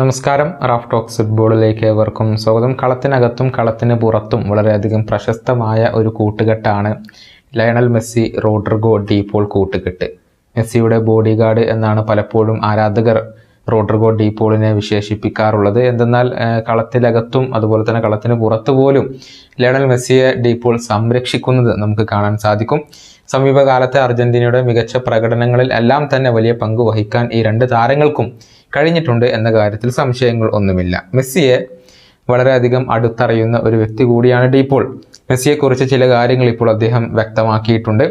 നമസ്കാരം. Raf talks ഫുട്ബോളിലേക്ക് ഏവർക്കും സ്വാഗതം. കളത്തിനകത്തും കളത്തിന് പുറത്തും വളരെയധികം പ്രശസ്തമായ ഒരു കൂട്ടുകെട്ടാണ് Lionel Messi Rodrigo De Paul കൂട്ടുകെട്ട്. മെസ്സിയുടെ ബോഡി ഗാർഡ് എന്നാണ് പലപ്പോഴും ആരാധകർ റോഡ്രിഗോ ഡീപോളിനെ വിശേഷിപ്പിക്കാറുള്ളത്. എന്തെന്നാൽ കളത്തിലകത്തും അതുപോലെ തന്നെ കളത്തിന് പുറത്തു പോലും ലയണൽ മെസ്സിയെ ഡീപോൾ സംരക്ഷിക്കുന്നത് നമുക്ക് കാണാൻ സാധിക്കും. സമീപകാലത്തെ അർജന്റീനയുടെ മികച്ച പ്രകടനങ്ങളിൽ എല്ലാം തന്നെ വലിയ പങ്ക് വഹിക്കാൻ ഈ രണ്ട് താരങ്ങൾക്കും കഴിഞ്ഞിട്ടുണ്ട് എന്ന കാര്യത്തിൽ സംശയങ്ങൾ ഒന്നുമില്ല. മെസ്സിയെ വളരെയധികം അടുത്തറിയുന്ന ഒരു വ്യക്തി കൂടിയാണ് ഡീപോൾ മെസ്സിയെക്കുറിച്ച് ചില കാര്യങ്ങൾ ഇപ്പോൾ അദ്ദേഹം വ്യക്തമാക്കിയിട്ടുണ്ട്.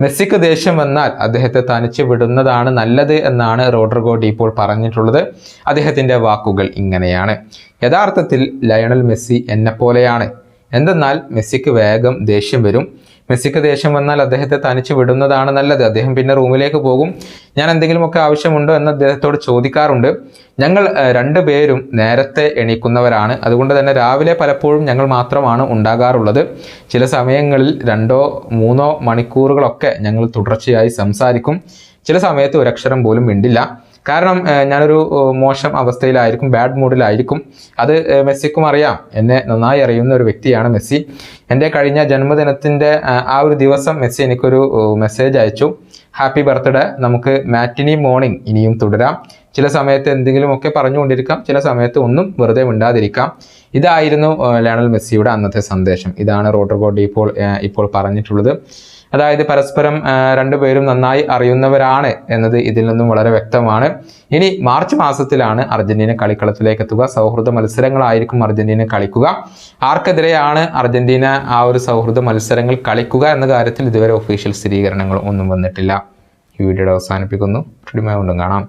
മെസ്സിക്ക് ദേഷ്യം വന്നാൽ അദ്ദേഹത്തെ തനിച്ച് വിടുന്നതാണ് നല്ലത് എന്നാണ് റോഡ്രിഗോ ഇപ്പോൾ പറഞ്ഞിട്ടുള്ളത്. അദ്ദേഹത്തിന്റെ വാക്കുകൾ ഇങ്ങനെയാണ്. യഥാർത്ഥത്തിൽ ലയണൽ മെസ്സി എന്നെപ്പോലെയാണ്. എന്തെന്നാൽ മെസ്സിക്ക് വേഗം ദേഷ്യം വരും. മെസ്സിക്ക് ദേഷ്യം വന്നാൽ അദ്ദേഹത്തെ തനിച്ച് വിടുന്നതാണ് നല്ലത്. അദ്ദേഹം പിന്നെ റൂമിലേക്ക് പോകും. ഞാൻ എന്തെങ്കിലുമൊക്കെ ആവശ്യമുണ്ടോ എന്ന് അദ്ദേഹത്തോട് ചോദിക്കാറുണ്ട്. ഞങ്ങൾ രണ്ടു രണ്ടുപേരും നേരത്തെ എണീക്കുന്നവരാണ്. അതുകൊണ്ട് തന്നെ രാവിലെ പലപ്പോഴും ഞങ്ങൾ മാത്രമാണ് ഉണ്ടാകാറുള്ളത്. ചില സമയങ്ങളിൽ രണ്ടോ മൂന്നോ മണിക്കൂറുകളൊക്കെ ഞങ്ങൾ തുടർച്ചയായി സംസാരിക്കും. ചില സമയത്ത് ഒരക്ഷരം പോലും മിണ്ടില്ല. കാരണം ഞാനൊരു മോശം അവസ്ഥയിലായിരിക്കും ബാഡ് മൂഡിലായിരിക്കും അത് മെസ്സിക്കും അറിയാം. എന്നെ നന്നായി അറിയുന്ന ഒരു വ്യക്തിയാണ് മെസ്സി. എന്റെ കഴിഞ്ഞ ജന്മദിനത്തിന്റെ ആ ഒരു ദിവസം മെസ്സി എനിക്കൊരു മെസ്സേജ് അയച്ചു. ഹാപ്പി ബർത്ത്ഡേ നമുക്ക് മാറ്റിനി മോർണിംഗ് ഇനിയും തുടരാം. ചില സമയത്ത് എന്തെങ്കിലുമൊക്കെ പറഞ്ഞുകൊണ്ടിരിക്കാം. ചില സമയത്ത് ഒന്നും വെറുതെ മിണ്ടാതിരിക്കാം. ഇതായിരുന്നു ലയണൽ മെസ്സിയുടെ അന്നത്തെ സന്ദേശം. ഇതാണ് റോഡ്രിഗോ ഇപ്പോൾ ഇപ്പോൾ പറഞ്ഞിട്ടുള്ളത്. അതായത് പരസ്പരം രണ്ടുപേരും നന്നായി അറിയുന്നവരാണ് എന്നത് ഇതിൽ നിന്നും വളരെ വ്യക്തമാണ്. ഇനി മാർച്ച് മാസത്തിലാണ് അർജന്റീന കളിക്കളത്തിലേക്ക് എത്തുക സൗഹൃദ മത്സരങ്ങളായിരിക്കും അർജന്റീന കളിക്കുക. ആർക്കെതിരെയാണ് അർജന്റീന ആ ഒരു സൗഹൃദ മത്സരങ്ങൾ കളിക്കുക എന്ന കാര്യത്തിൽ ഇതുവരെ ഒഫീഷ്യൽ സ്ഥിരീകരണങ്ങൾ ഒന്നും വന്നിട്ടില്ല. ഈ വീഡിയോയുടെ അവസാനിപ്പിക്കുന്നു. വീണ്ടും കാണാം.